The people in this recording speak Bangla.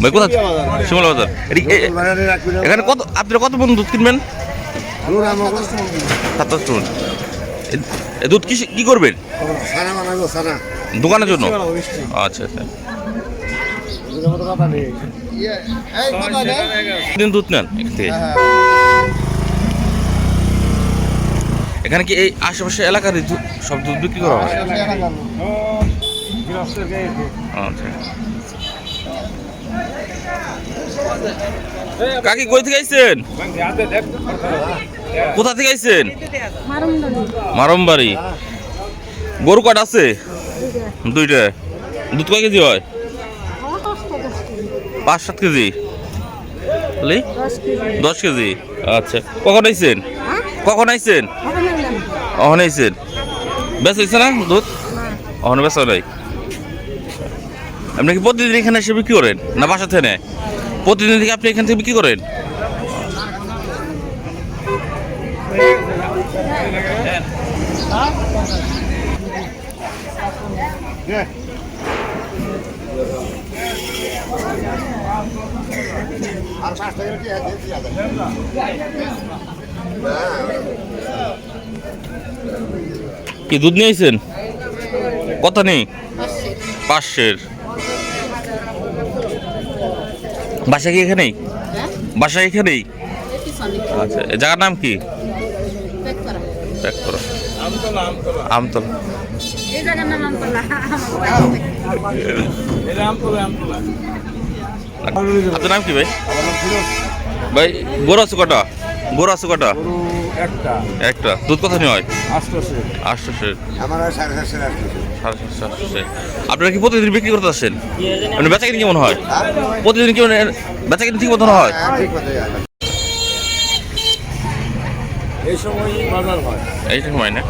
ভাই কোথা শিমলা এখানে কত আপনারা কত বন্ধু দুধ কিনবেন? সাতাশ দুধ কি কি করবেন? দোকানের জন্য? আচ্ছা আচ্ছা। দিন দুধ নেন এখানে কি এই আশেপাশে এলাকার সব দুধ বিক্রি করা হয়? আচ্ছা কাকি কই থেকে আইছেন? কোথা থেকে আইছেন? মারমবাড়ি। গরু কাট আছে? দুইটা। দুধ কয় কেজি হয়? পাঁচ সাত কেজি। দশ কেজি। আচ্ছা। কখন আইছেন? কখন আইছেন? অহন আইছেন। বেশ হয়েছে না দুধ? অহন বেশ নাই? আপনি কি প্রতিদিন এখানে এসে বিক্রি করেন? না বাসা থেকে? প্রতিদিন থেকে আপনি এখান থেকে বিক্রি করেন? কি দুধ নিয়েছেন কত নেই? পাঁচশের বাসা কি এখানেই? বাসা এখানেই? আচ্ছা এ জায়গার নাম কি? আমতলা নাম আপনার নাম কি ভাই? ভাই গরু আছে কটা? গরু আছে কটা? একটা। একটা। দুধ কথা নেই হয়? আটশোশো আমার আর সাড়ে সাড়ে সাতশো আটশোশো আপনারা কি প্রতিদিন বিক্রি করতে আসেন? মানে বেচা কিনি কেমন হয়? প্রতিদিন কি মানে বেচা কিনতে ঠিক মতো হয়? এই সময় বাজার হয়। এই সময় না?